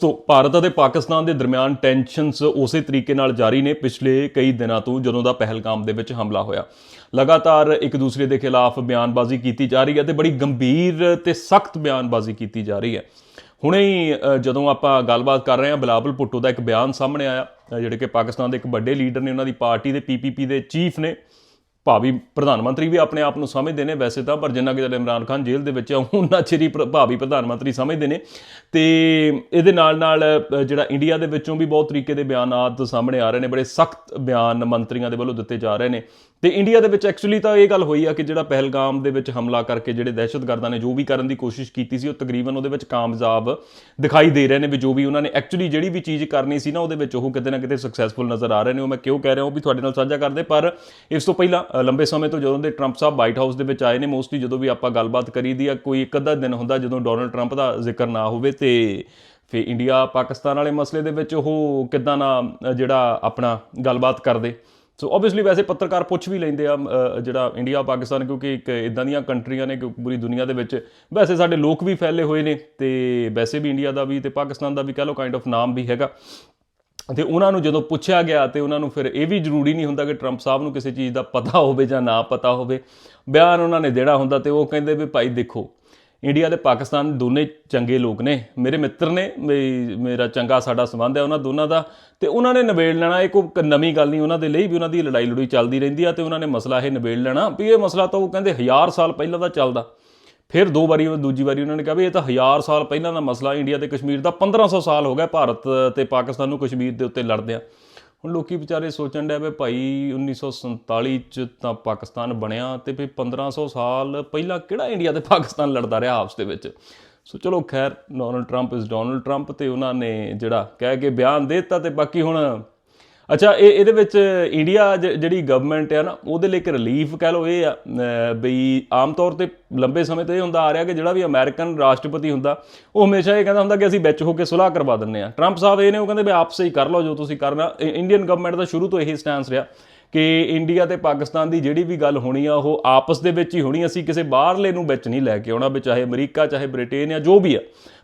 ਸੋ ਭਾਰਤ ਅਤੇ ਪਾਕਿਸਤਾਨ ਦੇ ਦਰਮਿਆਨ ਟੈਨਸ਼ਨਸ ਉਸੇ ਤਰੀਕੇ ਨਾਲ ਜਾਰੀ ਨੇ ਪਿਛਲੇ ਕਈ ਦਿਨਾਂ ਤੋਂ ਜਦੋਂ ਦਾ ਪਹਿਲਗਾਮ ਦੇ ਵਿੱਚ ਹਮਲਾ ਹੋਇਆ। ਲਗਾਤਾਰ ਇੱਕ ਦੂਸਰੇ ਦੇ ਖਿਲਾਫ ਬਿਆਨਬਾਜ਼ੀ ਕੀਤੀ ਜਾ ਰਹੀ ਹੈ ਤੇ ਬੜੀ ਗੰਭੀਰ ਤੇ ਸਖਤ ਬਿਆਨਬਾਜ਼ੀ ਕੀਤੀ ਜਾ ਰਹੀ ਹੈ। ਹੁਣੇ ਹੀ ਜਦੋਂ ਆਪਾਂ ਗੱਲਬਾਤ ਕਰ ਰਹੇ ਹਾਂ, ਬਿਲਾਵਲ ਭੁੱਟੋ ਦਾ ਇੱਕ ਬਿਆਨ ਸਾਹਮਣੇ ਆਇਆ ਜਿਹੜੇ ਕਿ ਪਾਕਿਸਤਾਨ ਦੇ ਇੱਕ ਵੱਡੇ ਲੀਡਰ ਨੇ, ਉਹਨਾਂ ਦੀ ਪਾਰਟੀ ਦੇ ਪੀਪੀਪੀ ਦੇ ਚੀਫ ਨੇ। ਭਾਵੀ ਪ੍ਰਧਾਨ ਮੰਤਰੀ ਵੀ ਆਪਣੇ ਆਪ ਨੂੰ ਸਮਝਦੇ ਨੇ ਵੈਸੇ ਤਾਂ, ਪਰ ਜਿੰਨਾ ਕਿ ਜਦ ਇਮਰਾਨ ਖਾਨ ਜੇਲ੍ਹ ਦੇ ਵਿੱਚ ਆ ਉਹਨਾਂ ਚਿਰ ਪ੍ਰ- ਭਾਵੀ ਪ੍ਰਧਾਨ ਮੰਤਰੀ ਸਮਝਦੇ ਨੇ। ਤੇ ਇਹਦੇ ਨਾਲ ਨਾਲ ਜਿਹੜਾ ਇੰਡੀਆ ਦੇ ਵਿੱਚੋਂ ਵੀ ਬਹੁਤ ਤਰੀਕੇ ਦੇ ਬਿਆਨਾਤ ਸਾਹਮਣੇ ਆ ਰਹੇ ਨੇ, ਬੜੇ ਸਖਤ ਬਿਆਨ ਮੰਤਰੀਆਂ ਦੇ ਵੱਲੋਂ ਦਿੱਤੇ ਜਾ ਰਹੇ ਨੇ। ਤੇ ਇੰਡੀਆ ਦੇ ਵਿੱਚ ਐਕਚੁਅਲੀ ਤਾਂ ਇਹ ਗੱਲ ਹੋਈ ਆ ਕਿ ਜਿਹੜਾ ਪਹਿਲਗਾਮ ਦੇ ਵਿੱਚ ਹਮਲਾ ਕਰਕੇ ਜਿਹੜੇ ਦਹਿਸ਼ਤਗਰਦਾਂ ਨੇ ਜੋ ਵੀ ਕਰਨ ਦੀ ਕੋਸ਼ਿਸ਼ ਕੀਤੀ ਸੀ, ਉਹ ਤਕਰੀਬਨ ਉਹਦੇ ਵਿੱਚ ਕਾਮਯਾਬ ਦਿਖਾਈ ਦੇ ਰਹੇ ਨੇ ਵੀ ਜੋ ਵੀ ਉਹਨਾਂ ਨੇ ਐਕਚੁਅਲੀ ਜਿਹੜੀ ਵੀ ਚੀਜ਼ ਕਰਨੀ ਸੀ ਨਾ ਉਹਦੇ ਵਿੱਚ ਉਹ ਕਿਤੇ ਨਾ ਕਿਤੇ ਸਕਸੈਸਫੁਲ ਨਜ਼ਰ ਆ ਰਹੇ ਨੇ, ਉਹ ਮੈਂ ਕਿਉਂ ਕਹਿ ਰਿਹਾ ਉਹ ਵੀ ਤੁਹਾਡੇ ਨਾਲ ਸਾਂਝਾ ਕਰਦੇ, ਪਰ ਇਸ ਤੋਂ ਪਹਿਲਾਂ ਲੰਬੇ ਸਮੇਂ ਤੋਂ ਜਦੋਂ ਦੇ ਟਰੰਪ ਸਾਹਿਬ ਵਾਈਟ ਹਾਊਸ ਦੇ ਵਿੱਚ ਆਏ ਨੇ ਮੋਸਟਲੀ ਜਦੋਂ ਵੀ ਆਪਾਂ ਗੱਲਬਾਤ ਕਰੀਦੀ ਆ, ਕੋਈ ਇੱਕ ਅੱਧਾ ਦਿਨ ਹੁੰਦਾ ਜਦੋਂ ਡੋਨਲਡ ਟਰੰਪ ਦਾ ਜ਼ਿਕਰ ਨਾ ਹੋਵੇ ਤੇ ਫੇ ਇੰਡੀਆ ਪਾਕਿਸਤਾਨ ਵਾਲੇ ਮਸਲੇ ਦੇ ਵਿੱਚ ਉਹ ਕਿੱਦਾਂ ਨਾ ਜਿਹੜਾ ਆਪਣਾ ਗੱਲਬਾਤ ਕਰਦੇ। ਸੋ ਆਬਵੀਅਸਲੀ ਵੈਸੇ ਪੱਤਰਕਾਰ ਪੁੱਛ ਵੀ ਲੈਂਦੇ ਆ ਜਿਹੜਾ ਇੰਡੀਆ ਪਾਕਿਸਤਾਨ ਕਿਉਂਕਿ ਇੱਕ ਇਦਾਂ ਦੀਆਂ ਕੰਟਰੀਆਂ ਨੇ ਕਿ ਪੂਰੀ ਦੁਨੀਆ ਦੇ ਵਿੱਚ। ਵੈਸੇ ਸਾਡੇ ਲੋਕ ਵੀ ਫੈਲੇ ਹੋਏ ਨੇ, ਤੇ ਵੈਸੇ ਵੀ ਇੰਡੀਆ ਦਾ ਵੀ, ਤੇ ਪਾਕਿਸਤਾਨ ਦਾ ਵੀ ਕਹ ਲਓ ਕਾਈਂਡ ਆਫ ਨਾਮ ਵੀ ਹੈਗਾ। ਤੇ ਉਹਨਾਂ ਨੂੰ ਜਦੋਂ ਪੁੱਛਿਆ ਗਿਆ, ਤੇ ਉਹਨਾਂ ਨੂੰ ਫਿਰ ਇਹ ਵੀ ਜ਼ਰੂਰੀ ਨਹੀਂ ਹੁੰਦਾ ਕਿ ਟਰੰਪ ਸਾਹਿਬ ਨੂੰ ਕਿਸੇ ਚੀਜ਼ ਦਾ ਪਤਾ ਹੋਵੇ ਜਾਂ ਨਾ ਪਤਾ ਹੋਵੇ। ਬਿਆਨ ਉਹਨਾਂ ਨੇ ਦੇਣਾ ਹੁੰਦਾ, ਤੇ ਉਹ ਕਹਿੰਦੇ ਵੀ, ਭਾਈ ਦੇਖੋ ਇੰਡੀਆ ਤੇ ਪਾਕਿਸਤਾਨ ਦੋਨੇ ਚੰਗੇ ਲੋਕ ਨੇ। ਮੇਰੇ ਮਿੱਤਰ ਨੇ, ਮੇਰੀ- ਮੇਰਾ ਚੰਗਾ ਸਾਡਾ ਸੰਬੰਧ ਹੈ ਉਹਨਾਂ ਦੋਨਾਂ ਦਾ। ਤੇ ਉਹਨਾਂ ਨੇ ਨਿਬੇੜ ਲੈਣਾ, ਇਹ ਕੋਈ ਨਵੀਂ ਗੱਲ ਨਹੀਂ। ਉਹਨਾਂ ਦੇ ਲਈ ਵੀ ਉਹਨਾਂ ਦੀ ਲੜਾਈ ਲੜੂਈ ਚੱਲਦੀ ਰਹਿੰਦੀ ਆ ਤੇ ਉਹਨਾਂ ਨੇ ਮਸਲਾ ਇਹ ਨਿਬੇੜ ਲੈਣਾ ਵੀ ਇਹ ਮਸਲਾ ਤਾਂ ਉਹ ਕਹਿੰਦੇ ਹਜ਼ਾਰ ਸਾਲ ਪਹਿਲਾਂ ਦਾ ਚੱਲਦਾ। ਫਿਰ ਦੋ ਵਾਰੀ, ਦੂਜੀ ਵਾਰੀ ਉਹਨਾਂ ਨੇ ਕਿਹਾ ਵੀ ਇਹ ਤਾਂ ਹਜ਼ਾਰ ਸਾਲ ਪਹਿਲਾਂ ਦਾ ਮਸਲਾ, ਇੰਡੀਆ ਤੇ ਕਸ਼ਮੀਰ ਦਾ 1500 ਸਾਲ ਹੋ ਗਿਆ, ਭਾਰਤ ਤੇ ਪਾਕਿਸਤਾਨ ਨੂੰ ਕਸ਼ਮੀਰ ਦੇ ਉੱਤੇ ਲੜਦਿਆਂ। ਹੁਣ ਲੋਕੀ ਵਿਚਾਰੇ ਸੋਚਣ ਡਿਆ ਵੀ ਭਾਈ 1947 ਚ ਤਾਂ ਪਾਕਿਸਤਾਨ ਬਣਿਆ ਤੇ ਵੀ 1500 ਸਾਲ ਪਹਿਲਾਂ ਕਿਹੜਾ ਇੰਡੀਆ ਤੇ ਪਾਕਿਸਤਾਨ ਲੜਦਾ ਰਿਹਾ ਆਪਸ ਦੇ ਵਿੱਚ? ਸੋ ਚਲੋ ਖੈਰ, Donald Trump is Donald Trump ਤੇ ਉਹਨਾਂ ਨੇ ਜਿਹੜਾ ਕਹਿ ਕੇ ਬਿਆਨ ਦੇ ਦਿੱਤਾ ਤੇ ਬਾਕੀ ਹੁਣ ਅੱਛਾ, ਇਹ ਇਹਦੇ ਵਿੱਚ ਇੰਡੀਆ ਜ- ਜਿਹੜੀ ਗਵਰਨਮੈਂਟ ਹੈ ਨਾ, ਉਹਦੇ ਲਈ ਇੱਕ ਰਿਲੀਫ ਕਹਿ ਲਓ ਇਹ ਆ ਬਈ ਆਮ ਤੌਰ ਤੇ ਲੰਬੇ ਸਮੇਂ ਤੋਂ ਇਹ ਹੁੰਦਾ ਆ ਰਿਹਾ ਕਿ ਜਿਹੜਾ ਵੀ ਅਮਰੀਕਨ ਰਾਸ਼ਟਰਪਤੀ ਹੁੰਦਾ, ਉਹ ਹਮੇਸ਼ਾ ਇਹ ਕਹਿੰਦਾ ਹੁੰਦਾ ਕਿ ਅਸੀਂ ਵਿੱਚ ਹੋ ਕੇ ਸੁਲਾਹ ਕਰਵਾ ਦਿੰਨੇ ਆ ਟਰੰਪ ਸਾਹਿਬ ਇਹ ਨੇ ਉਹ ਕਹਿੰਦੇ ਵੀ ਆਪਸੇ ਹੀ ਕਰ ਲਓ ਜੋ ਤੁਸੀਂ ਕਰਨਾ। ਇੰਡੀਅਨ ਗਵਰਨਮੈਂਟ ਦਾ ਸ਼ੁਰੂ ਤੋਂ ਇਹੀ ਸਟੈਂਸ ਰਿਹਾ ਕਿ ਇੰਡੀਆ ਤੇ ਪਾਕਿਸਤਾਨ ਦੀ ਜਿਹੜੀ ਵੀ ਗੱਲ ਹੋਣੀ ਆ, ਉਹ ਆਪਸ ਦੇ ਵਿੱਚ ਹੀ ਹੋਣੀ। ਅਸੀਂ ਕਿਸੇ ਬਾਹਰਲੇ ਨੂੰ ਵਿੱਚ ਨਹੀਂ ਲੈ ਕੇ ਆਉਣਾ, ਵੀ ਚਾਹੇ ਅਮਰੀਕਾ, ਚਾਹੇ ਬ੍ਰਿਟੇਨ ਜਾਂ ਜੋ ਵੀ ਆ।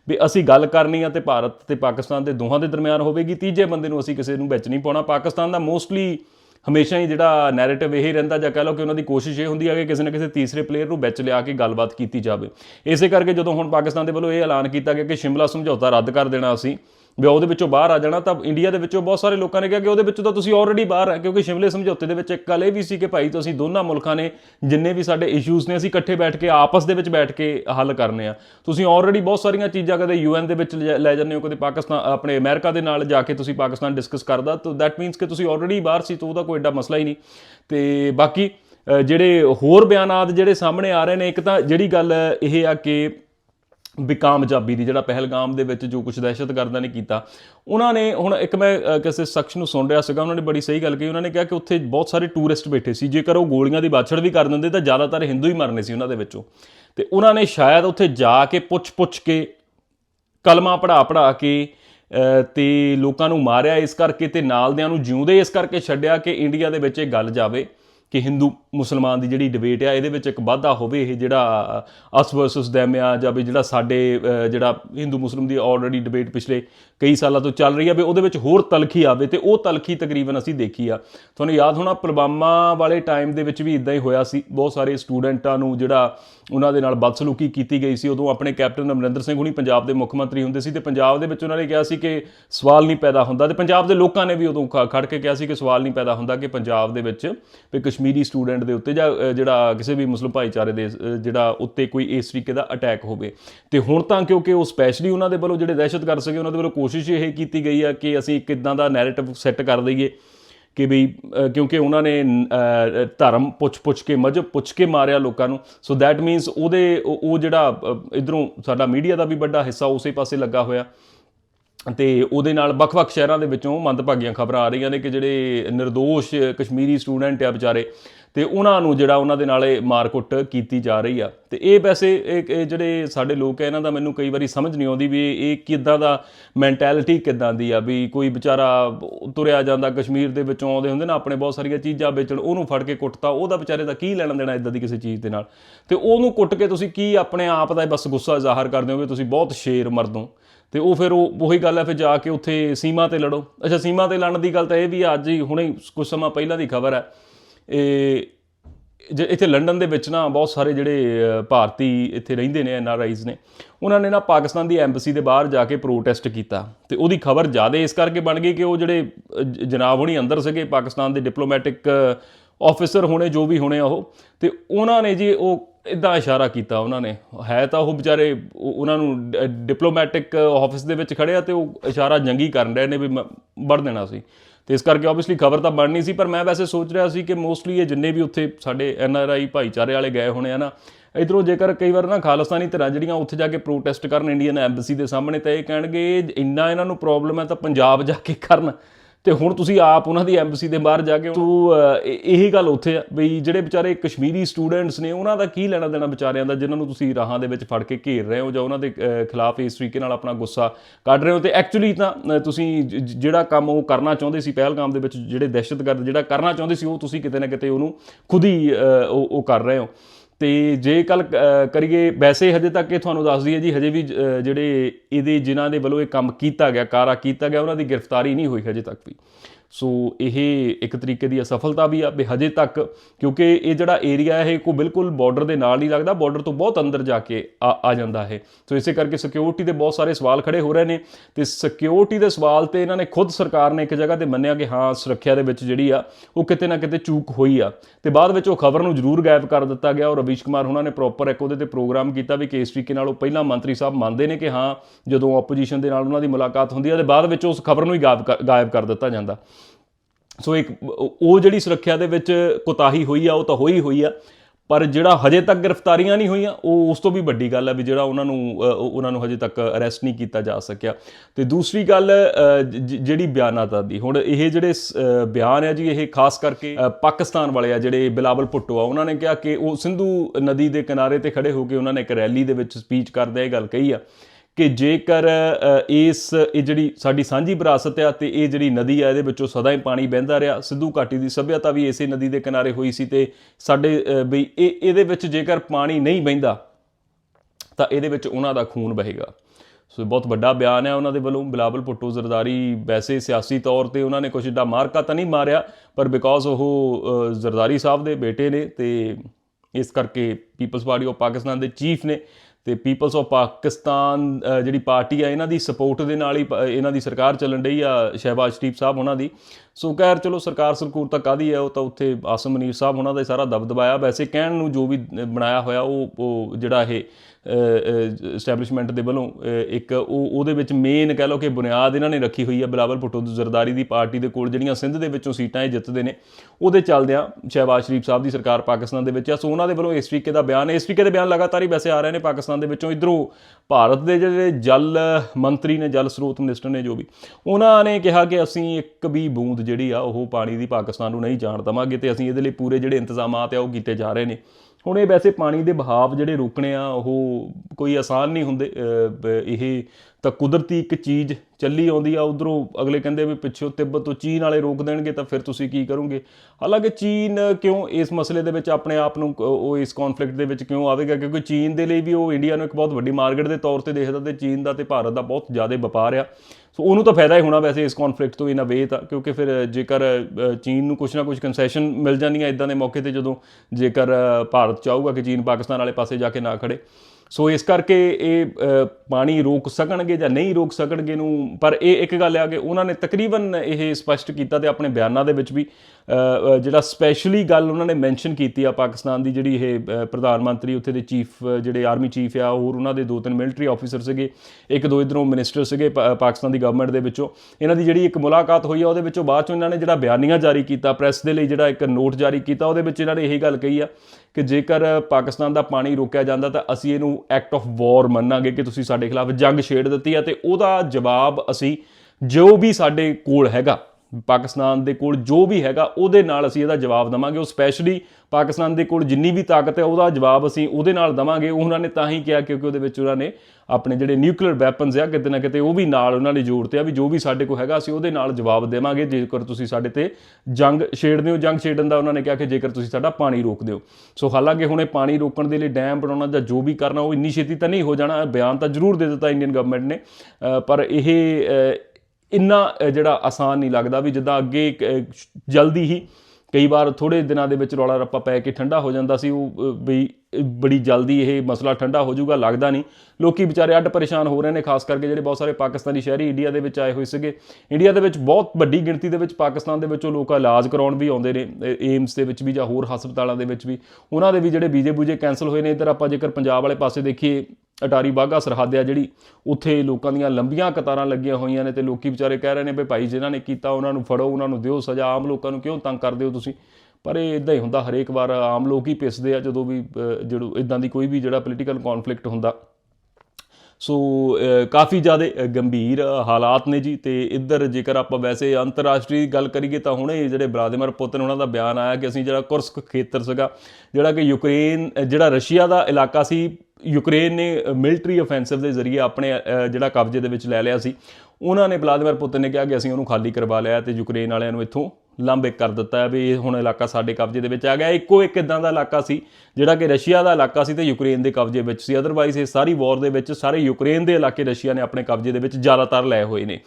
ਵੀ ਅਸੀਂ ਗੱਲ ਕਰਨੀ ਆ ਤੇ ਭਾਰਤ ਤੇ ਪਾਕਿਸਤਾਨ ਦੇ ਦੋਹਾਂ ਦੇ ਦਰਮਿਆਨ ਹੋਵੇਗੀ, ਤੀਜੇ ਬੰਦੇ ਨੂੰ ਅਸੀਂ ਕਿਸੇ ਨੂੰ ਵਿੱਚ ਨਹੀਂ ਪਾਉਣਾ। ਪਾਕਿਸਤਾਨ ਦਾ ਮੋਸਟਲੀ ਹਮੇਸ਼ਾ ਹੀ ਜਿਹੜਾ ਨੈਰੇਟਿਵ ਇਹ ਰਹਿੰਦਾ ਜਾਂ ਕਹਿ ਲਓ ਕਿ ਉਹਨਾਂ ਦੀ ਕੋਸ਼ਿਸ਼ ਇਹ ਹੁੰਦੀ ਹੈ ਕਿ ਕਿਸੇ ਨਾ ਕਿਸੇ ਤੀਸਰੇ ਪਲੇਅਰ ਨੂੰ ਵਿੱਚ ਲਿਆ ਕੇ ਗੱਲਬਾਤ ਕੀਤੀ ਜਾਵੇ। ਇਸੇ ਕਰਕੇ ਜਦੋਂ ਹੁਣ ਪਾਕਿਸਤਾਨ ਦੇ ਵੱਲੋਂ ਇਹ ਐਲਾਨ ਕੀਤਾ ਗਿਆ ਕਿ ਸ਼ਿਮਲਾ ਸਮਝੌਤਾ ਰੱਦ ਕਰ ਦੇਣਾ ਅਸੀਂ ਵੀ ਉਹਦੇ ਵਿੱਚੋਂ ਬਾਹਰ ਆ ਜਾਣਾ, ਤਾਂ ਇੰਡੀਆ ਦੇ ਵਿੱਚੋਂ ਬਹੁਤ ਸਾਰੇ ਲੋਕਾਂ ਨੇ ਕਿਹਾ ਕਿ ਉਹਦੇ ਵਿੱਚੋਂ ਤਾਂ ਤੁਸੀਂ ਆਲਰੇਡੀ ਬਾਹਰ ਹੈ ਕਿਉਂਕਿ ਸ਼ਿਮਲੇ ਸਮਝੌਤੇ ਦੇ ਵਿੱਚ ਇੱਕ ਗੱਲ ਇਹ ਵੀ ਸੀ ਕਿ ਭਾਈ ਤੁਸੀਂ ਦੋਨਾਂ ਮੁਲਕਾਂ ਨੇ ਜਿੰਨੇ ਵੀ ਸਾਡੇ ਇਸ਼ੂਜ਼ ਨੇ, ਅਸੀਂ ਇਕੱਠੇ ਬੈਠ ਕੇ ਆਪਸ ਦੇ ਵਿੱਚ ਬੈਠ ਕੇ ਹੱਲ ਕਰਨੇ ਆ। ਤੁਸੀਂ ਆਲਰੇਡੀ ਬਹੁਤ ਸਾਰੀਆਂ ਚੀਜ਼ਾਂ ਕਦੇ ਯੂਐਨ ਦੇ ਵਿੱਚ ਲੈ ਲੈ ਜਾਂਦੇ ਹੋ, ਕਦੇ ਪਾਕਿਸਤਾਨ, ਆਪਣੇ ਅਮਰੀਕਾ ਦੇ ਨਾਲ ਜਾ ਕੇ ਤੁਸੀਂ ਪਾਕਿਸਤਾਨ ਡਿਸਕਸ ਕਰਦਾ, ਤਾਂ ਦੈਟ ਮੀਨਸ ਕਿ ਤੁਸੀਂ ਆਲਰੇਡੀ ਬਾਹਰ ਸੀ, ਤਾਂ ਉਹਦਾ ਕੋਈ ਐਡਾ ਮਸਲਾ ਹੀ ਨਹੀਂ। ਤੇ ਬਾਕੀ ਜਿਹੜੇ ਹੋਰ ਬਿਆਨਾਤ ਜਿਹੜੇ ਸਾਹਮਣੇ ਆ ਰਹੇ ਨੇ, ਇੱਕ ਤਾਂ ਜਿਹੜੀ ਗੱਲ ਇਹ ਆ ਕਿ ਵੀ ਦੀ ਜਿਹੜਾ ਪਹਿਲਗਾਮ ਦੇ ਵਿੱਚ ਜੋ ਕੁਝ ਦਹਿਸ਼ਤਗਰਦਾਂ ਨੇ ਕੀਤਾ। ਉਹਨਾਂ ਨੇ ਹੁਣ ਇੱਕ ਮੈਂ ਕਿਸੇ ਸ਼ਖਸ ਨੂੰ ਸੁਣ ਰਿਹਾ ਸੀਗਾ ਉਹਨਾਂ ਨੇ ਬੜੀ ਸਹੀ ਗੱਲ ਕਹੀ। ਉਹਨਾਂ ਨੇ ਕਿਹਾ ਕਿ ਉੱਥੇ ਬਹੁਤ ਸਾਰੇ ਟੂਰਿਸਟ ਬੈਠੇ ਸੀ। ਜੇਕਰ ਉਹ ਗੋਲੀਆਂ ਦੀ ਬਾਛੜ ਵੀ ਕਰ ਦਿੰਦੇ ਤਾਂ ਜ਼ਿਆਦਾਤਰ ਹਿੰਦੂ ਹੀ ਮਰਨੇ ਸੀ ਉਹਨਾਂ ਦੇ ਵਿੱਚੋਂ। ਤੇ ਉਹਨਾਂ ਨੇ ਸ਼ਾਇਦ ਉੱਥੇ ਜਾ ਕੇ ਪੁੱਛ-ਪੁੱਛ ਕੇ ਕਲਮਾ ਪੜਾ ਪੜਾ ਕੇ ਅ, ਤੇ ਲੋਕਾਂ ਨੂੰ ਮਾਰਿਆ ਇਸ ਕਰਕੇ ਤੇ ਨਾਲਦਿਆਂ ਨੂੰ ਜਿਉਂਦੇ ਇਸ ਕਰਕੇ ਛੱਡਿਆ ਕਿ ਇੰਡੀਆ ਦੇ ਵਿੱਚ ਇਹ ਗੱਲ ਜਾਵੇ। ਕਿ ਹਿੰਦੂ ਮੁਸਲਮਾਨ ਦੀ ਜਿਹੜੀ ਡਿਬੇਟ ਆ, ਇਹਦੇ ਵਿੱਚ ਇੱਕ ਵਾਧਾ ਹੋਵੇ ਇਹ ਜਿਹੜਾ ਅਸ ਵਰਸਸ ਦੈਮ ਆ, ਜਾਂ ਵੀ ਜਿਹੜਾ ਸਾਡੇ ਜਿਹੜਾ ਹਿੰਦੂ ਮੁਸਲਮ ਦੀ ਆਲਰੇਡੀ ਡਿਬੇਟ ਪਿਛਲੇ ਕਈ ਸਾਲਾਂ ਤੋਂ ਚੱਲ ਰਹੀ ਆ, ਵੀ ਉਹਦੇ ਵਿੱਚ ਹੋਰ ਤਲਖੀ ਆਵੇ ਤੇ ਉਹ ਤਲਖੀ ਤਕਰੀਬਨ ਅਸੀਂ ਦੇਖੀ ਆ। ਤੁਹਾਨੂੰ ਯਾਦ ਹੋਣਾ, ਪੁਲਵਾਮਾ ਵਾਲੇ ਟਾਈਮ ਦੇ ਵਿੱਚ ਵੀ ਇਦਾਂ ਹੀ ਹੋਇਆ ਸੀ। ਬਹੁਤ ਸਾਰੇ ਸਟੂਡੈਂਟਾਂ ਨੂੰ ਜਿਹੜਾ ਉਹਨਾਂ ਦੇ ਨਾਲ ਬਦਸਲੂਕੀ ਕੀਤੀ ਗਈ ਸੀ। ਉਦੋਂ ਆਪਣੇ ਕੈਪਟਨ ਅਮਰਿੰਦਰ ਸਿੰਘ ਹੁਣੀ ਪੰਜਾਬ ਦੇ ਮੁੱਖ ਮੰਤਰੀ ਹੁੰਦੇ ਸੀ ਤੇ ਪੰਜਾਬ ਦੇ ਵਿੱਚ ਉਹਨਾਂ ਨੇ ਕਿਹਾ ਸੀ ਕਿ ਸਵਾਲ ਨਹੀਂ ਪੈਦਾ ਹੁੰਦਾ ਤੇ ਪੰਜਾਬ ਦੇ ਲੋਕਾਂ ਨੇ ਵੀ ਉਦੋਂ ਖ- ਖੜ ਕੇ ਕਿਹਾ ਸੀ ਕਿ ਸਵਾਲ ਨਹੀਂ ਪੈਦਾ ਹੁੰਦਾ ਕਿ ਪੰਜਾਬ ਦੇ ਵਿੱਚ ਵੀ ਕਸ਼ਮੀਰੀ ਸਟੂਡੈਂਟ ਦੇ ਉੱਤੇ ਜਾਂ ਜਿਹੜਾ ਕਿਸੇ ਵੀ ਮੁਸਲਮ ਭਾਈਚਾਰੇ ਦੇ ਜਿਹੜਾ ਉੱਤੇ ਕੋਈ ਇਸ ਤਰੀਕੇ ਦਾ ਅਟੈਕ ਹੋਵੇ। ਤੇ ਹੁਣ ਤਾਂ ਕਿਉਂਕਿ ਉਹ ਸਪੈਸ਼ਲੀ ਉਹਨਾਂ ਦੇ ਵੱਲੋਂ ਜਿਹੜੇ ਦਹਿਸ਼ਤ ਕਰ ਸਕੇ, ਉਹਨਾਂ ਦੇ ਵੱਲੋਂ ਕੋਸ਼ਿਸ਼ ਇਹ ਕੀਤੀ ਗਈ ਆ ਕਿ ਅਸੀਂ ਇੱਕ ਇਦਾਂ ਦਾ ਨੈਰੇਟਿਵ ਸੈੱਟ ਕਰ ਦਈਏ ਕਿ ਵੀ ਕਿਉਂਕਿ ਉਹਨਾਂ ਨੇ ਧਰਮ ਪੁੱਛ-ਪੁੱਛ ਕੇ ਮਜਬ ਪੁੱਛ ਕੇ ਮਾਰਿਆ ਲੋਕਾਂ ਨੂੰ। ਸੋ ਦੈਟ ਮੀਨਸ ਉਹਦੇ, ਉਹ ਉਹ ਜਿਹੜਾ ਇਧਰੋਂ ਸਾਡਾ ਮੀਡੀਆ ਦਾ ਵੀ ਵੱਡਾ ਹਿੱਸਾ ਉਸੇ ਪਾਸੇ ਲੱਗਾ ਹੋਇਆ। ਤੇ ਉਹਦੇ ਨਾਲ ਵੱਖ-ਵੱਖ ਸ਼ਹਿਰਾਂ ਦੇ ਵਿੱਚੋਂ ਮੰਦਭਾਗੀਆਂ ਖਬਰਾਂ ਆ ਰਹੀਆਂ ਨੇ ਕਿ ਜਿਹੜੇ નિર્ਦੋਸ਼ ਕਸ਼ਮੀਰੀ ਸਟੂਡੈਂਟ ਆ ਵਿਚਾਰੇ, ਤੇ ਉਹਨਾਂ ਨੂੰ ਜਿਹੜਾ ਉਹਨਾਂ ਦੇ ਨਾਲ ਇਹ ਮਾਰਕੁੱਟ ਕੀਤੀ ਜਾ ਰਹੀ ਆ। ਤੇ ਇਹ ਵੈਸੇ ਇਹ ਇਹ ਜਿਹੜੇ ਸਾਡੇ ਲੋਕ ਆ, ਇਹਨਾਂ ਦਾ ਮੈਨੂੰ ਕਈ ਵਾਰੀ ਸਮਝ ਨਹੀਂ ਆਉਂਦੀ ਵੀ ਇਹ ਕਿੱਦਾਂ ਦਾ ਮੈਂਟੈਲਿਟੀ ਕਿੱਦਾਂ ਦੀ ਆ, ਵੀ ਕੋਈ ਵਿਚਾਰਾ ਤੁਰਿਆ ਜਾਂਦਾ ਕਸ਼ਮੀਰ ਦੇ ਵਿੱਚੋਂ, ਆਉਂਦੇ ਹੁੰਦੇ ਨਾ ਆਪਣੇ ਬਹੁਤ ਸਾਰੀਆਂ ਚੀਜ਼ਾਂ ਵੇਚਣ, ਉਹਨੂੰ ਫੜ ਕੇ ਕੁੱਟਤਾ, ਉਹਦਾ ਵਿਚਾਰੇ ਦਾ ਕੀ ਲੈਣਾ ਦੇਣਾ ਇਦਾਂ ਦੀ ਕਿਸੇ ਚੀਜ਼ ਦੇ ਨਾਲ? ਤੇ ਉਹਨੂੰ ਕੁੱਟ ਕੇ ਤੁਸੀਂ ਕੀ ਆਪਣੇ ਆਪ ਦਾ ਬਸ ਗੁੱਸਾ ਜ਼ਾਹਰ ਕਰਦੇ ਹੋਗੇ? ਤੁਸੀਂ ਬਹੁਤ ਸ਼ੇਰ ਮਰਦੋਂ ਤੇ ਉਹ ਫਿਰ ਉਹ ਉਹੀ ਗੱਲ ਹੈ ਫਿਰ ਜਾ ਕੇ ਉੱਥੇ ਸੀਮਾ ਤੇ ਲੜੋ। ਅੱਛਾ, ਸੀਮਾ ਤੇ ਲੜਨ ਦੀ ਗੱਲ ਤਾਂ ਇਹ ਵੀ ਅੱਜ ਹੀ ਹੁਣੇ ਕੁਝ ਸਮਾਂ ਪਹਿਲਾਂ ਦੀ ਖਬਰ ਹੈ ਇਹ ਜੇ ਇੱਥੇ ਲੰਡਨ ਦੇ ਵਿੱਚ ਨਾ ਬਹੁਤ ਸਾਰੇ ਜਿਹੜੇ ਭਾਰਤੀ ਇੱਥੇ ਰਹਿੰਦੇ ਨੇ, ਐੱਨ ਆਰ ਆਈਜ਼ ਨੇ, ਉਹਨਾਂ ਨੇ ਨਾ ਪਾਕਿਸਤਾਨ ਦੀ ਐਮਬੈਸੀ ਦੇ ਬਾਹਰ ਜਾ ਕੇ ਪ੍ਰੋਟੈਸਟ ਕੀਤਾ। ਤੇ ਉਹਦੀ ਖਬਰ ਜ਼ਿਆਦਾ ਇਸ ਕਰਕੇ ਬਣ ਗਈ ਕਿ ਉਹ ਜਿਹੜੇ ਜਨਾਬ ਹੁਣੀ ਅੰਦਰ ਸੀਗੇ, ਪਾਕਿਸਤਾਨ ਦੇ ਡਿਪਲੋਮੈਟਿਕ ਆਫੀਸਰ ਹੋਣੇ, ਜੋ ਵੀ ਹੋਣੇ ਆ ਉਹ, ਤੇ ਉਹਨਾਂ ਨੇ ਜੀ ਉਹ ਇਦਾਂ ਇਸ਼ਾਰਾ ਕੀਤਾ ਉਹਨਾਂ ਨੇ। ਹੈ ਤਾਂ ਉਹ ਵਿਚਾਰੇ ਉਹਨਾਂ ਨੂੰ ਡਿਪਲੋਮੈਟਿਕ ਆਫਿਸ ਦੇ ਵਿੱਚ ਖੜੇ ਆ ਤੇ ਉਹ ਇਸ਼ਾਰਾ ਜੰਗੀ ਕਰਨ ਰਹੇ ਨੇ ਵੀ ਮ- ਵੜ ਦੇਣਾ ਸੀ। ਤੇ ਇਸ ਕਰਕੇ ਆਬਵੀਅਸਲੀ ਖਬਰ ਤਾਂ ਬਣਨੀ ਸੀ, ਪਰ ਮੈਂ ਵੈਸੇ ਸੋਚ ਰਿਹਾ ਸੀ ਕਿ ਮੋਸਟਲੀ ਇਹ ਜਿੰਨੇ ਵੀ ਉੱਥੇ ਸਾਡੇ ਐਨ ਆਰ ਆਈ ਭਾਈਚਾਰੇ ਵਾਲੇ ਗਏ ਹੋਣੇ ਆ ਨਾ, ਇਧਰੋਂ ਜੇਕਰ ਕਈ ਵਾਰ ਨਾ ਖਾਲਿਸਤਾਨੀ ਧਿਰਾਂ ਜਿਹੜੀਆਂ ਉੱਥੇ ਜਾ ਕੇ ਪ੍ਰੋਟੈਸਟ ਕਰਨ ਇੰਡੀਅਨ ਐਮਬੈਸੀ ਦੇ ਸਾਹਮਣੇ ਤਾਂ ਇਹ ਕਹਿਣਗੇ ਇੰਨਾ ਇਹਨਾਂ ਨੂੰ ਪ੍ਰੋਬਲਮ ਹੈ ਤਾਂ ਪੰਜਾਬ ਜਾ ਕੇ ਕਰਨ। ਤੇ ਹੁਣ ਤੁਸੀਂ ਆਪ ਉਹਨਾਂ ਦੀ ਐਮਬੈਸੀ ਦੇ ਬਾਹਰ ਜਾ ਕੇ ਤੂੰ ਅਹ, ਇਹ- ਇਹੀ ਗੱਲ ਉੱਥੇ ਆ ਵੀ ਜਿਹੜੇ ਵਿਚਾਰੇ ਕਸ਼ਮੀਰੀ ਸਟੂਡੈਂਟਸ ਨੇ ਉਹਨਾਂ ਦਾ ਕੀ ਲੈਣਾ ਦੇਣਾ ਵਿਚਾਰਿਆਂ ਦਾ ਜਿਨ੍ਹਾਂ ਨੂੰ ਤੁਸੀਂ ਰਾਹਾਂ ਦੇ ਵਿੱਚ ਫੜ ਕੇ ਘੇਰ ਰਹੇ ਹੋ ਜਾਂ ਉਹਨਾਂ ਦੇ ਖਿਲਾਫ ਇਸ ਤਰੀਕੇ ਨਾਲ ਆਪਣਾ ਗੁੱਸਾ ਕੱਢ ਰਹੇ ਹੋ। ਤੇ ਐਕਚੁਅਲੀ ਤਾਂ ਤੁਸੀਂ ਜਿਹੜਾ ਕੰਮ ਉਹ ਕਰਨਾ ਚਾਹੁੰਦੇ ਸੀ ਪਹਿਲਗਾਮ ਦੇ ਵਿੱਚ ਜਿਹੜੇ ਦਹਿਸ਼ਤਗਰਦ ਜਿਹੜਾ ਕਰਨਾ ਚਾਹੁੰਦੇ ਸੀ ਉਹ ਤੁਸੀਂ ਕਿਤੇ ਨਾ ਕਿਤੇ ਉਹਨੂੰ ਖੁਦ ਹੀ ਉਹ ਉਹ ਕਰ ਰਹੇ ਹੋ। ਤੇ ਜੇ ਕੱਲ ਕਰੀਏ, ਵੈਸੇ ਹਜੇ ਤੱਕ ਇਹ ਤੁਹਾਨੂੰ ਦੱਸ ਦਈਏ ਜੀ, ਹਜੇ ਵੀ ਜਿਹੜੇ ਇਹਦੇ, ਜਿਨ੍ਹਾਂ ਦੇ ਵੱਲੋਂ ਇਹ ਕੰਮ ਕੀਤਾ ਗਿਆ, ਕਾਰਾ ਕੀਤਾ ਗਿਆ, ਉਹਨਾਂ ਦੀ ਗ੍ਰਿਫਤਾਰੀ ਨਹੀਂ ਹੋਈ ਹਜੇ ਤੱਕ ਵੀ। ਸੋ ਇਹ ਇੱਕ ਤਰੀਕੇ ਦੀ ਅਸਫਲਤਾ ਵੀ ਆ ਵੀ ਹਜੇ ਤੱਕ, ਕਿਉਂਕਿ ਇਹ ਜਿਹੜਾ ਏਰੀਆ ਹੈ, ਇਹ ਕੋ ਬਿਲਕੁਲ ਬਾਰਡਰ ਦੇ ਨਾਲ ਨਹੀਂ ਲੱਗਦਾ ਬਾਰਡਰ ਤੋਂ ਬਹੁਤ ਅੰਦਰ ਜਾ ਕੇ ਆ ਆ ਜਾਂਦਾ ਹੈ। ਸੋ ਇਸੇ ਕਰਕੇ ਸਿਕਿਉਰਿਟੀ ਦੇ ਬਹੁਤ ਸਾਰੇ ਸਵਾਲ ਖੜੇ ਹੋ ਰਹੇ ਨੇ ਤੇ ਸਿਕਿਉਰਿਟੀ ਦੇ ਸਵਾਲ ਤੇ ਇਹਨਾਂ ਨੇ ਖੁਦ ਸਰਕਾਰ ਨੇ ਇੱਕ ਜਗ੍ਹਾ ਤੇ ਮੰਨਿਆ ਕਿ ਹਾਂ, ਸੁਰੱਖਿਆ ਦੇ ਵਿੱਚ ਜਿਹੜੀ ਆ, ਉਹ ਕਿਤੇ ਨਾ ਕਿਤੇ ਚੂਕ ਹੋਈ ਆ। ਤੇ ਬਾਅਦ ਵਿੱਚ ਉਹ ਖਬਰ ਨੂੰ ਜ਼ਰੂਰ ਗਾਇਬ ਕਰ ਦਿੱਤਾ ਗਿਆ ਔਰ ਰਵੀਸ਼ ਕੁਮਾਰ ਉਹਨਾਂ ਨੇ ਪ੍ਰੋਪਰ ਇੱਕ ਉਹਦੇ ਤੇ ਪ੍ਰੋਗਰਾਮ ਕੀਤਾ ਵੀ ਕਿਸ ਤਰੀਕੇ ਨਾਲ ਉਹ ਪਹਿਲਾਂ ਮੰਤਰੀ ਸਾਹਿਬ ਮੰਨਦੇ ਨੇ ਕਿ ਹਾਂ, ਜਦੋਂ ਆਪੋਜੀਸ਼ਨ ਦੇ ਨਾਲ ਉਹਨਾਂ ਦੀ ਮੁਲਾਕਾਤ ਹੁੰਦੀ ਹੈ ਤੇ ਬਾਅਦ ਵਿੱਚ ਉਸ ਖਬਰ ਨੂੰ ਹੀ ਗਾਇਬ ਕਰ- ਗਾਇਬ ਕਰ ਦਿੱਤਾ ਜਾਂਦਾ। ਸੋ ਇੱਕ ਉਹ ਜਿਹੜੀ ਸੁਰੱਖਿਆ ਦੇ ਵਿੱਚ ਕੁਤਾਹੀ ਹੋਈ ਆ ਉਹ ਤਾਂ ਹੋਈ ਹੋਈ ਆ ਪਰ ਜਿਹੜਾ ਹਜੇ ਤੱਕ ਗ੍ਰਿਫਤਾਰੀਆਂ ਨਹੀਂ ਹੋਈਆਂ ਉਹ ਉਸ ਤੋਂ ਵੀ ਵੱਡੀ ਗੱਲ ਹੈ ਵੀ ਜਿਹੜਾ ਉਹਨਾਂ ਨੂੰ ਉਹਨਾਂ ਨੂੰ ਹਜੇ ਤੱਕ ਅਰੈਸਟ ਨਹੀਂ ਕੀਤਾ ਜਾ ਸਕਿਆ। ਤੇ ਦੂਸਰੀ ਗੱਲ ਅ, ਜ- ਜਿਹੜੀ ਬਿਆਨਾਤ ਦੀ ਹੁਣ ਇਹ ਜਿਹੜੇ ਸ- ਬਿਆਨ ਹੈ ਜੀ ਇਹ ਖਾਸ ਕਰਕੇ ਪਾਕਿਸਤਾਨ ਵਾਲੇ ਆ ਜਿਹੜੇ ਬਿਲਾਵਲ ਭੁੱਟੋ ਆ ਉਹਨਾਂ ਨੇ ਕਿਹਾ ਕਿ ਉਹ ਸਿੰਧੂ ਨਦੀ ਦੇ ਕਿਨਾਰੇ ਤੇ ਖੜੇ ਹੋ ਕੇ ਉਹਨਾਂ ਨੇ ਇੱਕ ਰੈਲੀ ਦੇ ਵਿੱਚ ਸਪੀਚ ਕਰਦੇ ਇਹ ਗੱਲ ਕਹੀ ਆ ਕਿ ਜੇਕਰ ਇਸ, ਇਹ ਜਿਹੜੀ ਸਾਡੀ ਸਾਂਝੀ ਵਿਰਾਸਤ ਆ ਤੇ ਇਹ ਜਿਹੜੀ ਨਦੀ ਆ, ਇਹਦੇ ਵਿੱਚੋਂ ਸਦਾ ਹੀ ਪਾਣੀ ਵਹਿੰਦਾ ਰਿਹਾ, ਸਿੱਧੂ ਘਾਟੀ ਦੀ ਸਭਿਅਤਾ ਵੀ ਇਸੇ ਨਦੀ ਦੇ ਕਿਨਾਰੇ ਹੋਈ ਸੀ ਤੇ ਸਾਡੇ ਬਈ ਇਹ, ਇਹਦੇ ਵਿੱਚ ਜੇਕਰ ਪਾਣੀ ਨਹੀਂ ਵਹਿੰਦਾ, ਤਾਂ ਇਹਦੇ ਵਿੱਚ ਉਹਨਾਂ ਦਾ ਖੂਨ ਵਹੇਗਾ। ਸੋ ਬਹੁਤ ਵੱਡਾ ਬਿਆਨ ਹੈ ਉਹਨਾਂ ਦੇ ਵੱਲੋਂ। ਬਿਲਾਵਲ ਭੁੱਟੋ ਜ਼ਰਦਾਰੀ ਵੈਸੇ ਸਿਆਸੀ ਤੌਰ ਤੇ ਉਹਨਾਂ ਨੇ ਕੁਝ ਏਡਾ ਮਾਰਕਾ ਤਾਂ ਨਹੀਂ ਮਾਰਿਆ, ਪਰ ਬਿਕੋਜ਼ ਉਹ ਜ਼ਰਦਾਰੀ ਸਾਹਿਬ ਦੇ ਬੇਟੇ ਨੇ ਤੇ ਇਸ ਕਰਕੇ ਪੀਪਲਸ ਪਾਰਟੀ ਆਫ ਪਾਕਿਸਤਾਨ ਦੇ ਚੀਫ ਨੇ ਤੇ ਪੀਪਲਸ ਆਫ ਪਾਕਿਸਤਾਨ ਜਿਹੜੀ ਪਾਰਟੀ ਆ, ਇਹਨਾਂ ਦੀ ਸਪੋਰਟ ਦੇ ਨਾਲ ਹੀ ਪ- ਇਹਨਾਂ ਦੀ ਸਰਕਾਰ ਚੱਲਣ ਡਈ ਆ, ਸ਼ਹਿਬਾਜ਼ ਸ਼ਰੀਫ ਸਾਹਿਬ ਉਹਨਾਂ ਦੀ। ਸੋ ਖੈਰ, ਚਲੋ ਸਰਕਾਰ ਸਰਕੂਰ ਤਾਂ ਕਾਦੀ ਹੈ, ਉਹ ਤਾਂ ਉੱਥੇ ਆਸਮ ਮਨੀਰ ਸਾਹਿਬ ਉਹਨਾਂ ਦਾ ਹੀ ਸਾਰਾ ਦਬਦਬਾਇਆ ਵੈਸੇ ਕਹਿਣ ਨੂੰ ਜੋ ਵੀ ਬਣਾਇਆ ਹੋਇਆ, ਉਹ ਉਹ ਜਿਹੜਾ ਇਹ ਐਸਟੈਬਲਿਸ਼ਮੈਂਟ ਦੇ ਵੱਲੋਂ ਇੱਕ ਉਹ, ਉਹਦੇ ਵਿੱਚ ਮੇਨ ਕਹਿ ਲਓ ਕਿ ਬੁਨਿਆਦ ਇਹਨਾਂ ਨੇ ਰੱਖੀ ਹੋਈ ਹੈ, ਬਿਲਾਵਲ ਭੁੱਟੋ ਜ਼ਰਦਾਰੀ ਦੀ ਪਾਰਟੀ ਦੇ ਕੋਲ, ਜਿਹੜੀਆਂ ਸਿੰਧ ਦੇ ਵਿੱਚੋਂ ਸੀਟਾਂ ਇਹ ਜਿੱਤਦੇ ਨੇ। ਉਹਦੇ ਚੱਲਦਿਆਂ ਸ਼ਹਿਬਾਜ਼ ਸ਼ਰੀਫ ਸਾਹਿਬ ਦੀ ਸਰਕਾਰ ਪਾਕਿਸਤਾਨ ਦੇ ਵਿੱਚ ਆ। ਸੋ ਉਹਨਾਂ ਦੇ ਵੱਲੋਂ ਇਸ ਤਰੀਕੇ ਦਾ ਬਿਆਨ, ਇਸ ਤਰੀਕੇ ਦੇ ਬਿਆਨ ਲਗਾਤਾਰ ਹੀ ਵੈਸੇ ਆ ਰਹੇ ਨੇ ਪਾਕਿਸਤਾਨ ਦੇ ਵਿੱਚੋਂ। ਇਧਰੋਂ ਭਾਰਤ ਦੇ ਜਿਹੜੇ ਜਲ ਮੰਤਰੀ ਨੇ, ਜਲ ਸਰੋਤ ਮਿਨਿਸਟਰ ਨੇ ਜੋ ਵੀ, ਉਹਨਾਂ ਨੇ ਕਿਹਾ ਕਿ ਅਸੀਂ ਇੱਕ ਵੀ ਬੂੰਦ ਜਿਹੜੀ ਆ ਉਹ ਪਾਣੀ ਦੀ ਪਾਕਿਸਤਾਨ ਨੂੰ ਨਹੀਂ ਜਾਣ ਦੇਵਾਂਗੇ ਤੇ ਅਸੀਂ ਇਹਦੇ ਲਈ ਪੂਰੇ ਜਿਹੜੇ ਇੰਤਜ਼ਾਮਾਤ ਆ ਉਹ ਕੀਤੇ ਜਾ ਰਹੇ ਨੇ। ਹੁਣ ਇਹ ਵੈਸੇ ਪਾਣੀ ਦੇ ਬਹਾਵ ਜਿਹੜੇ ਰੋਕਣੇ ਆ, ਉਹ ਕੋਈ ਆਸਾਨ ਨਹੀਂ ਹੁੰਦੇ ਇਹ ਤਾਂ ਕੁਦਰਤੀ ਇੱਕ ਚੀਜ਼ ਚੱਲੀ ਆਉਂਦੀ ਆ, ਉਧਰੋਂ ਅਗਲੇ ਕਹਿੰਦੇ ਵੀ ਪਿੱਛੋਂ ਤਿੱਬਤ ਤੋਂ ਚੀਨ ਵਾਲੇ ਰੋਕ ਦੇਣਗੇ ਤਾਂ ਫਿਰ ਤੁਸੀਂ ਕੀ ਕਰੋਗੇ? ਹਾਲਾਂਕਿ ਚੀਨ ਕਿਉਂ ਇਸ ਮਸਲੇ ਦੇ ਵਿੱਚ ਆਪਣੇ ਆਪ ਨੂੰ ਉਹ ਇਸ ਕਨਫਲਿਕਟ ਦੇ ਵਿੱਚ ਕਿਉਂ ਆਵੇਗਾ? ਕਿਉਂਕਿ ਚੀਨ ਦੇ ਲਈ ਵੀ ਉਹ ਇੰਡੀਆ ਨੂੰ ਇੱਕ ਬਹੁਤ ਵੱਡੀ ਮਾਰਕੀਟ ਦੇ ਤੌਰ ਤੇ ਦੇਖਦਾ ਤੇ ਚੀਨ ਦਾ ਤੇ ਭਾਰਤ ਦਾ ਬਹੁਤ ਜ਼ਿਆਦਾ ਵਪਾਰ ਆ। ਸੋ ਉਹਨੂੰ ਤਾਂ ਫਾਇਦਾ ਹੀ ਹੋਣਾ ਵੈਸੇ ਇਸ ਕਨਫਲਿਕਟ ਤੋਂ ਇਨ ਅ ਵੇ ਤਾਂ, ਕਿਉਂਕਿ ਫਿਰ ਜੇਕਰ ਚੀਨ ਨੂੰ ਕੁਝ ਨਾ ਕੁਝ ਕਨਸੈਸ਼ਨ ਮਿਲ ਜਾਂਦੀਆਂ ਇਦਾਂ ਦੇ ਮੌਕੇ ਤੇ ਜਦੋਂ ਜੇਕਰ ਭਾਰਤ ਚਾਹੂਗਾ ਕਿ ਚੀਨ ਪਾਕਿਸਤਾਨ ਵਾਲੇ ਪਾਸੇ ਜਾ ਕੇ ਨਾ ਖੜੇ। ਸੋ ਇਸ ਕਰਕੇ ਇਹ ਪਾਣੀ ਰੋਕ ਸਕਣਗੇ ਜਾਂ ਨਹੀਂ ਰੋਕ ਸਕਣਗੇ ਨੂੰ, ਪਰ ਇਹ ਇੱਕ ਗੱਲ ਆ ਕਿ ਉਹਨਾਂ ਨੇ ਤਕਰੀਬਨ ਇਹ ਸਪਸ਼ਟ ਕੀਤਾ ਤੇ ਆਪਣੇ ਬਿਆਨਾਂ ਦੇ ਵਿੱਚ ਵੀ ਜਿਹੜਾ ਸਪੈਸ਼ਲੀ ਗੱਲ ਉਹਨਾਂ ਨੇ ਮੈਂਸ਼ਨ ਕੀਤੀ ਆ ਪਾਕਿਸਤਾਨ ਦੀ ਜਿਹੜੀ ਇਹ ਪ੍ਰਧਾਨ ਮੰਤਰੀ, ਉੱਥੇ ਦੇ ਚੀਫ ਜਿਹੜੇ ਆਰਮੀ ਚੀਫ ਆ, ਹੋਰ ਉਹਨਾਂ ਦੇ ਦੋ ਤਿੰਨ ਮਿਲਟਰੀ ਆਫੀਸਰ ਸੀਗੇ, ਇੱਕ ਦੋ ਇਧਰੋਂ ਮਿਨਿਸਟਰ ਸੀਗੇ ਪਾ- ਪਾਕਿਸਤਾਨ ਦੀ ਗਵਰਨਮੈਂਟ ਦੇ ਵਿੱਚੋਂ। ਇਹਨਾਂ ਦੀ ਜਿਹੜੀ ਇੱਕ ਮੁਲਾਕਾਤ ਹੋਈ ਆ, ਉਹਦੇ ਵਿੱਚੋਂ ਬਾਅਦ ਚੋਂ ਇਹਨਾਂ ਨੇ ਜਿਹੜਾ ਬਿਆਨੀਆਂ ਜਾਰੀ ਕੀਤਾ ਪ੍ਰੈਸ ਦੇ ਲਈ ਜਿਹੜਾ ਇੱਕ ਨੋਟ ਜਾਰੀ ਕੀਤਾ, ਉਹਦੇ ਵਿੱਚ ਇਹਨਾਂ ਨੇ ਇਹੀ ਗੱਲ ਕਹੀ ਆ ਕਿ ਜੇਕਰ ਪਾਕਿਸਤਾਨ ਦਾ ਪਾਣੀ ਰੋਕਿਆ ਜਾਂਦਾ ਤਾਂ ਅਸੀਂ ਇਹਨੂੰ ਐਕਟ ਆਫ ਵਾਰ ਮੰਨਾਂਗੇ ਕਿ ਤੁਸੀਂ ਸਾਡੇ ਖਿਲਾਫ ਜੰਗ ਛੇੜ ਦਿੱਤੀ ਆ ਤੇ ਉਹਦਾ ਜਵਾਬ ਅਸੀਂ ਜੋ ਵੀ ਸਾਡੇ ਕੋਲ ਹੈਗਾ ਪਾਕਿਸਤਾਨ ਦੇ ਕੋਲ ਜੋ ਵੀ ਹੈਗਾ, ਉਹਦੇ ਨਾਲ ਅਸੀਂ ਇਹਦਾ ਜਵਾਬ ਦਵਾਂਗੇ। ਉਹ ਸਪੈਸ਼ਲੀ ਪਾਕਿਸਤਾਨ ਦੇ ਕੋਲ ਜਿੰਨੀ ਵੀ ਤਾਕਤ ਹੈ, ਉਹਦਾ ਜਵਾਬ ਅਸੀਂ ਉਹਦੇ ਨਾਲ ਦਵਾਂਗੇ। ਉਹਨਾਂ ਨੇ ਤਾਂ ਹੀ ਕਿਹਾ ਕਿਉਂਕਿ ਉਹਦੇ ਵਿੱਚ ਉਹਨਾਂ ਨੇ ਆਪਣੇ ਜਿਹੜੇ ਨਿਊਕਲੀਅਰ ਵੈਪਨਸ ਆ, ਕਿਤੇ ਨਾ ਕਿਤੇ ਉਹ ਵੀ ਨਾਲ ਉਹਨਾਂ ਨੇ ਜੋੜਤੇ ਆ ਵੀ ਜੋ ਵੀ ਸਾਡੇ ਕੋਲ ਹੈਗਾ, ਅਸੀਂ ਉਹਦੇ ਨਾਲ ਜਵਾਬ ਦੇਵਾਂਗੇ। ਜੇਕਰ ਤੁਸੀਂ ਸਾਡੇ ਤੇ ਜੰਗ ਛੇੜਦੇ ਹੋ, ਜੰਗ ਛੇੜਨ ਦਾ ਉਹਨਾਂ ਨੇ ਕਿਹਾ ਕਿ ਜੇਕਰ ਤੁਸੀਂ ਸਾਡਾ ਪਾਣੀ ਰੋਕਦੇ ਹੋ ਸੋ ਹਾਲਾਂਕਿ ਹੁਣ ਇਹ ਪਾਣੀ ਰੋਕਣ ਦੇ ਲਈ ਡੈਮ ਬਣਾਉਣਾ ਜਾਂ ਜੋ ਵੀ ਕਰਨਾ, ਉਹ ਇੰਨੀ ਛੇਤੀ ਤਾਂ ਨਹੀਂ ਹੋ ਜਾਣਾ। ਬਿਆਨ ਤਾਂ ਜ਼ਰੂਰ ਦੇ ਦਿੱਤਾ ਇੰਡੀਅਨ ਗਵਰਨਮੈਂਟ ਨੇ। ਪਰ ਇਹ ਇੰਨਾ ਜਿਹੜਾ ਆਸਾਨ ਨਹੀਂ ਲੱਗਦਾ ਵੀ ਜਿੱਦਾਂ ਅੱਗੇ ਜਲਦੀ ਹੀ ਕਈ ਵਾਰ ਥੋੜੇ ਦਿਨਾਂ ਦੇ ਵਿੱਚ ਰੌਲਾ ਰੱਪਾ ਪੈ ਕੇ ਠੰਡਾ ਹੋ ਜਾਂਦਾ ਸੀ, ਉਹ ਵੀ ਬੜੀ ਜਲਦੀ ਇਹ ਮਸਲਾ ਠੰਡਾ ਹੋ ਜਾਊਗਾ, ਲੱਗਦਾ ਨਹੀਂ। ਲੋਕੀ ਵਿਚਾਰੇ ਅੱਡ ਪਰੇਸ਼ਾਨ ਹੋ ਰਹੇ ਨੇ, ਖਾਸ ਕਰਕੇ ਜਿਹੜੇ ਬਹੁਤ ਸਾਰੇ ਪਾਕਿਸਤਾਨੀ ਸ਼ਹਿਰੀ ਇੰਡੀਆ ਦੇ ਵਿੱਚ ਆਏ ਹੋਏ ਸੀਗੇ। ਇੰਡੀਆ ਦੇ ਵਿੱਚ ਬਹੁਤ ਵੱਡੀ ਗਿਣਤੀ ਦੇ ਵਿੱਚ ਪਾਕਿਸਤਾਨ ਦੇ ਵਿੱਚੋਂ ਲੋਕ ਇਲਾਜ ਕਰਾਉਣ ਵੀ ਆਉਂਦੇ ਨੇ ਏਮਸ ਦੇ ਵਿੱਚ ਵੀ ਜਾਂ ਹੋਰ ਹਸਪਤਾਲਾਂ ਦੇ ਵਿੱਚ ਵੀ। ਉਹਨਾਂ ਦੇ ਵੀ ਜਿਹੜੇ ਵੀਜ਼ੇ ਬੂਜੇ ਕੈਨਸਲ ਹੋਏ ਨੇ, ਇੱਧਰ ਆਪਾਂ ਜੇਕਰ ਪੰਜਾਬ ਵਾਲੇ ਪਾਸੇ ਦੇਖੀਏ, ਅਟਾਰੀ ਬਾਗਾ ਸਰਹੱਦ ਆ ਜਿਹੜੀ, ਉੱਥੇ ਲੋਕਾਂ ਦੀਆਂ ਲੰਬੀਆਂ ਕਤਾਰਾਂ ਲੱਗੀਆਂ ਹੋਈਆਂ ਨੇ ਤੇ ਲੋਕੀ ਵਿਚਾਰੇ ਕਹਿ ਰਹੇ ਨੇ ਵੀ ਭਾਈ ਜਿਨ੍ਹਾਂ ਨੇ ਕੀਤਾ, ਉਹਨਾਂ ਨੂੰ ਫੜੋ, ਉਹਨਾਂ ਨੂੰ ਦਿਓ ਸਜ਼ਾ, ਆਮ ਲੋਕਾਂ ਨੂੰ ਕਿਉਂ ਤੰਗ ਕਰਦੇ ਹੋ ਤੁਸੀਂ? ਪਰ ਇਹ ਇਦਾਂ ਹੀ ਹੁੰਦਾ ਹਰੇਕ ਵਾਰ ਆਮ ਲੋਕ ਹੀ ਪਿਸਦੇ ਆ ਜਦੋਂ ਵੀ ਅਹ, ਜਦੋਂ ਇਦਾਂ ਦੀ ਕੋਈ ਵੀ ਜਿਹੜਾ ਪੋਲੀਟੀਕਲ ਕਨਫਲਿਕਟ ਹੁੰਦਾ। ਸੋ ਕਾਫੀ ਜ਼ਿਆਦਾ ਗੰਭੀਰ ਹਾਲਾਤ ਨੇ ਜੀ ਤੇ ਇੱਧਰ ਜੇਕਰ ਆਪਾਂ ਵੈਸੇ ਅੰਤਰਰਾਸ਼ਟਰੀ ਗੱਲ ਕਰੀਏ ਤਾਂ ਹੁਣੇ ਜਿਹੜੇ ਵਲਾਦੀਮਿਰ ਪੁਤਨ ਉਹਨਾਂ ਦਾ ਬਿਆਨ ਆਇਆ ਕਿ ਅਸੀਂ ਜਿਹੜਾ ਕੁਰਸਕ ਖੇਤਰ ਸੀਗਾ ਜਿਹੜਾ ਕਿ ਯੂਕਰੇਨ ਜਿਹੜਾ ਰਸ਼ੀਆ ਦਾ ਇਲਾਕਾ ਸੀ ਯੂਕਰੇਨ ਨੇ ਮਿਲਟਰੀ ਆਫੈਂਸਿਵ ਦੇ ਜ਼ਰੀਏ ਆਪਣੇ ਜਿਹੜਾ ਕਬਜ਼ੇ ਦੇ ਵਿੱਚ ਲੈ ਲਿਆ ਸੀ। ਉਹਨਾਂ ਨੇ ਵਲਾਦੀਮਿਰ ਪੁਤਨ ਨੇ ਕਿਹਾ ਕਿ ਅਸੀਂ ਉਹਨੂੰ ਖਾਲੀ ਕਰਵਾ ਲਿਆ ਤੇ ਯੂਕਰੇਨ ਵਾਲਿਆਂ ਨੂੰ ਇੱਥੋਂ ਲਾਂਬੇ ਕਰ ਦਿੱਤਾ ਹੈ ਵੀ ਇਹ ਹੁਣ ਇਲਾਕਾ ਸਾਡੇ ਕਬਜ਼ੇ ਦੇ ਵਿੱਚ ਆ ਗਿਆ। ਇੱਕੋ ਇੱਕ ਇਦਾਂ ਦਾ ਇਲਾਕਾ ਸੀ, ਜਿਹੜਾ ਕਿ ਰਸ਼ੀਆ ਦਾ ਇਲਾਕਾ ਸੀ ਤੇ ਯੂਕਰੇਨ ਦੇ ਕਬਜ਼ੇ ਵਿੱਚ ਸੀ। ਅਦਰਵਾਈਜ਼ ਇਹ ਸਾਰੀ ਵਾਰ ਦੇ ਵਿੱਚ ਸਾਰੇ ਯੂਕਰੇਨ ਦੇ ਇਲਾਕੇ ਰਸ਼ੀਆ ਨੇ ਆਪਣੇ ਕਬਜ਼ੇ ਦੇ ਵਿੱਚ ਜ਼ਿਆਦਾਤਰ ਲਏ ਹੋਏ ਨੇ।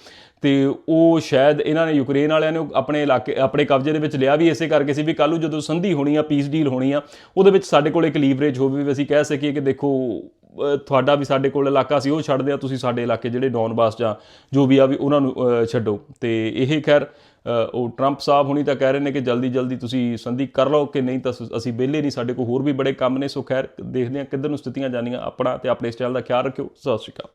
ਤੇ ਉਹ ਸ਼ਾਇਦ ਇਹਨਾਂ ਨੇ ਯੂਕਰੇਨ ਵਾਲਿਆਂ ਨੇ ਆਪਣੇ ਇਲਾਕੇ, ਆਪਣੇ ਕਬਜ਼ੇ ਦੇ ਵਿੱਚ ਲਿਆ ਵੀ ਇਸੇ ਕਰਕੇ ਸੀ ਵੀ ਕੱਲ੍ਹ ਨੂੰ ਜਦੋਂ ਸੰਧੀ ਹੋਣੀ ਆ ਪੀਸ ਡੀਲ ਹੋਣੀ ਆ, ਉਹਦੇ ਵਿੱਚ ਸਾਡੇ ਕੋਲ ਇੱਕ ਲੀਵਰੇਜ ਹੋਵੇ ਵੀ ਅਸੀਂ ਕਹਿ ਸਕੀਏ ਕਿ ਦੇਖੋ ਤੁਹਾਡਾ ਵੀ ਸਾਡੇ ਕੋਲ ਇਲਾਕਾ ਸੀ, ਉਹ ਛੱਡ ਦਿਆ, ਤੁਸੀਂ ਸਾਡੇ ਇਲਾਕੇ ਜਿਹੜੇ ਡੌਨਬਾਸ ਜਾਂ ਜੋ ਵੀ ਆ ਵੀ ਉਹਨਾਂ ਨੂੰ ਛੱਡੋ। ਤੇ ਇਹ ਖੈਰ ਉਹ ਟਰੰਪ ਸਾਹਿਬ ਹੁਣੀ ਤਾਂ ਕਹਿ ਰਹੇ ਨੇ ਕਿ ਜਲਦੀ ਜਲਦੀ ਤੁਸੀਂ ਸੰਧੀ ਕਰ ਲਓ ਕਿ ਨਹੀਂ ਤਾਂ ਅਸੀਂ ਵਿਹਲੇ ਨਹੀਂ, ਸਾਡੇ ਕੋਲ ਹੋਰ ਵੀ ਬੜੇ ਕੰਮ ਨੇ। ਸੋ ਖੈਰ, ਦੇਖਦੇ ਹਾਂ ਕਿੱਧਰ ਨੂੰ ਸਥਿਤੀਆਂ ਜਾਂਦੀਆਂ ਆਪਣਾ ਤੇ ਆਪਣੇ ਇਸ ਚੈਨਲ ਦਾ ਖਿਆਲ ਰੱਖਿਓ। ਸਤਿ ਸ਼੍ਰੀ ਅਕਾਲ।